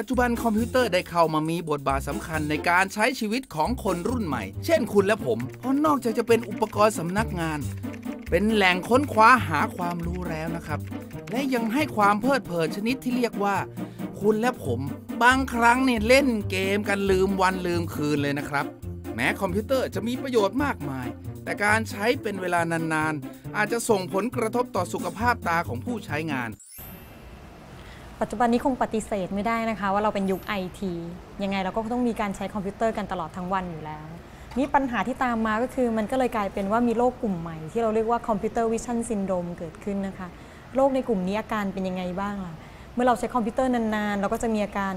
ปัจจุบันคอมพิวเตอร์ได้เข้ามามีบทบาทสำคัญในการใช้ชีวิตของคนรุ่นใหม่ เช่นคุณและผมเพราะนอกจากจะเป็นอุปกรณ์สำนักงาน เป็นแหล่งค้นคว้าหาความรู้แล้วนะครับ และยังให้ความเพลิดเพลินชนิดที่เรียกว่า คุณและผมบางครั้งเนี่ยเล่นเกมกันลืมวันลืมคืนเลยนะครับ แม้คอมพิวเตอร์จะมีประโยชน์มากมาย แต่การใช้เป็นเวลานานๆ อาจจะส่งผลกระทบต่อสุขภาพตาของผู้ใช้งาน ปัจจุบันนี้คงปฏิเสธไม่ได้นะคะ ว่าเราเป็นยุคไอทียังไงเราก็ต้องมีการใช้คอมพิวเตอร์กันตลอดทั้งวันอยู่แล้ว นี่ปัญหาที่ตามมาก็คือมันก็เลยกลายเป็นว่ามีโรคกลุ่มใหม่ ที่เราเรียกว่าคอมพิวเตอร์วิชั่นซินโดรมเกิดขึ้นนะคะโรคในกลุ่มนี้อาการเป็นยังไงบ้างล่ะเมื่อเราใช้คอมพิวเตอร์นานๆ เราก็จะมีอาการ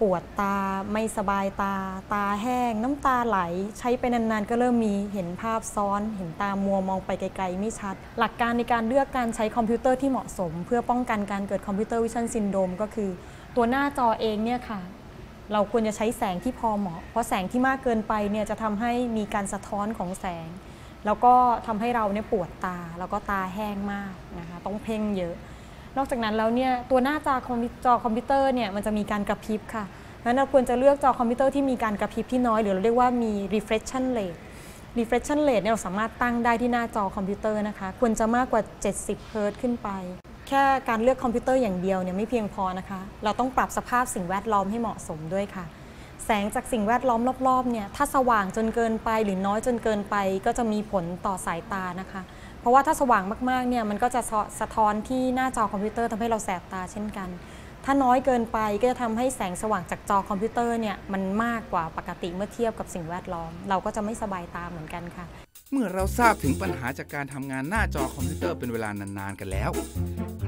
ปวดตาไม่สบายตา ตาแห้ง น้ำตาไหล ใช้ไปนานๆ ก็เริ่มมีเห็นภาพซ้อน เห็นตามัวมองไปไกลๆ ไม่ชัด หลักการในการเลือกการใช้คอมพิวเตอร์ที่เหมาะสม เพื่อป้องกันการเกิดคอมพิวเตอร์วิชั่นซินโดมก็คือ ตัวหน้าจอเองเนี่ยค่ะ เราควรจะใช้แสงที่พอเหมาะ เพราะแสงที่มากเกินไปเนี่ยจะทำให้มีการสะท้อนของแสง แล้วก็ทำให้เราเนี่ยปวดตาแล้วก็ตาแห้งมากนะคะต้องเพ่งเยอะ นอกจากนั้นแล้วเนี่ยตัวหน้าจอคอมพิวจอคอมพิวเตอร์เนี่ยมันจะมีการกระพริบค่ะงั้นเราควรจะเลือกจอคอมพิวเตอร์ที่มีการกระพริบที่น้อยหรือเราเรียกว่ามี reflection rate reflection rate เนี่ยเราสามารถตั้งได้ที่หน้าจอคอมพิวเตอร์นะคะควรจะมากกว่า 70เฮิรตซ์ขึ้นไป แค่การเลือกคอมพิวเตอร์อย่างเดียวเนี่ยไม่เพียงพอนะคะ เราต้องปรับสภาพสิ่งแวดล้อมให้เหมาะสมด้วยค่ะ แสงจากสิ่งแวดล้อมรอบๆเนี่ยถ้าสว่างจนเกินไปหรือน้อยจนเกินไป ก็จะมีผลต่อสายตานะคะ เพราะว่าถ้าสว่างมากๆเนี่ยมันก็จะสะท้อนที่หน้าจอคอมพิวเตอร์ทำให้เราแสบตาเช่นกัน ถ้าน้อยเกินไปก็จะทำให้แสงสว่างจากจอคอมพิวเตอร์เนี่ยมันมากกว่าปกติเมื่อเทียบกับสิ่งแวดล้อม เราก็จะไม่สบายตาเหมือนกันค่ะ เมื่อเราทราบถึงปัญหาจากการทำงานหน้าจอคอมพิวเตอร์เป็นเวลานานๆกันแล้ว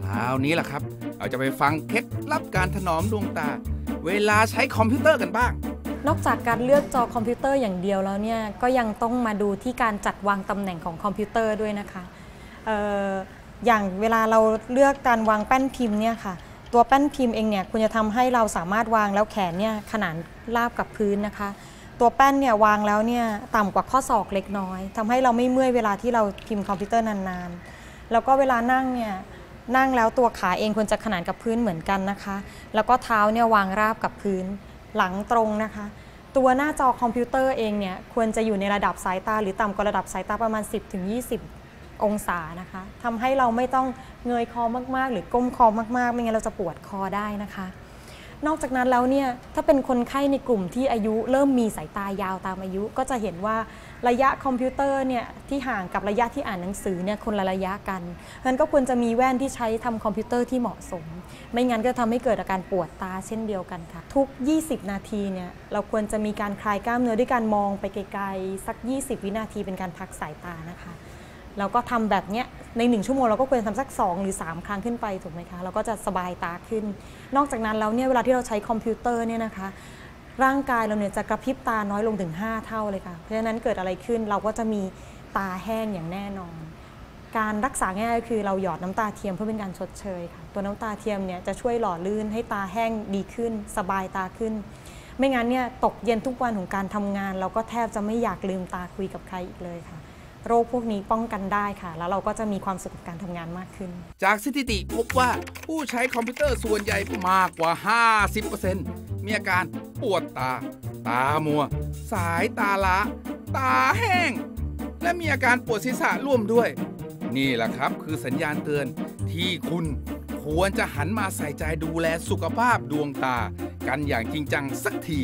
คราวนี้แหละครับ เราจะไปฟังเคล็ดลับการถนอมดวงตา เวลาใช้คอมพิวเตอร์กันบ้าง นอกจากการเลือกจอคอมพิวเตอร์อย่างเดียวแล้วเนี่ยก็ยังต้องมาดูที่การจัดวางตำแหน่งของคอมพิวเตอร์ด้วยนะคะเอออย่างเวลาเราเลือกการวางแป้นพิมพ์เนี่ยค่ะ ตัวแป้นพิมพ์เองเนี่ยควรจะทำให้เราสามารถวางแล้วแขนเนี่ยขนานราบกับพื้นนะคะ ตัวแป้นเนี่ยวางแล้วเนี่ยต่ำกว่าข้อศอกเล็กน้อยทำให้เราไม่เมื่อยเวลาที่เราพิมพ์คอมพิวเตอร์นานๆ แล้วก็เวลานั่งเนี่ยนั่งแล้วตัวขาเองควรจะขนานกับพื้นเหมือนกันนะคะ แล้วก็เท้าเนี่ยวางราบกับพื้น หลังตรงนะคะ ตัวหน้าจอคอมพิวเตอร์เองเนี่ยควรจะอยู่ในระดับสายตา หรือต่ำกว่าระดับสายตาประมาณ 10-20 องศานะคะทำให้เราไม่ต้องเงยคอมากๆ หรือก้มคอมากๆ ไม่งั้นเราจะปวดคอได้นะคะ นอกจากนั้นแล้วเนี่ยถ้าเป็นคนไข้ในกลุ่มที่อายุเริ่มมีสายตายาวตามอายุ ก็จะเห็นว่าระยะคอมพิวเตอร์เนี่ยที่ห่างกับระยะที่อ่านหนังสือเนี่ยคนละระยะกันงั้นก็ควรจะมีแว่นที่ใช้ทำคอมพิวเตอร์ที่เหมาะสม ไม่งั้นก็ทำให้เกิดอาการปวดตาเช่นเดียวกันค่ะ ทุก 20 นาทีเนี่ยเราควรจะมีการคลายกล้ามเนื้อด้วยการมองไปไกลๆสัก 20 วินาทีเป็นการพักสายตานะคะ เราก็ทำแบบเนี้ยใน 1 ชั่วโมงเราก็ควรทำสัก 2 หรือ 3 ครั้งขึ้นไปถูกไหมคะ เราก็จะสบายตาขึ้น นอกจากนั้นแล้วเนี่ยเวลาที่เราใช้คอมพิวเตอร์เนี่ยนะคะร่างกายเราเนี่ยจะกระพริบตาน้อยลงถึง 5 เท่าเลยค่ะ เพราะฉะนั้นเกิดอะไรขึ้นเราก็จะมีตาแห้งอย่างแน่นอน การรักษาง่ายก็คือเราหยอดน้ำตาเทียมเพื่อเป็นการชดเชยค่ะ ตัวน้ำตาเทียมเนี่ยจะช่วยหล่อลื่นให้ตาแห้งดีขึ้น สบายตาขึ้น ไม่งั้นเนี่ยตกเย็นทุกวันของการทำงาน เราก็แทบจะไม่อยากลืมตาคุยกับใครอีกเลยค่ะ โรคพวกนี้ป้องกันได้ค่ะ แล้วเราก็จะมีความสุขกับการทำงานมากขึ้น จากสถิติพบว่าผู้ใช้คอมพิวเตอร์ส่วนใหญ่มากกว่า 50%มีอาการปวดตา ตามัว สายตาล้าตาแห้ง และมีอาการปวดศีรษะร่วมด้วย นี่แหละครับคือสัญญาณเตือนที่คุณควรจะหันมาใส่ใจดูแลสุขภาพดวงตา กันอย่างจริงจังสักที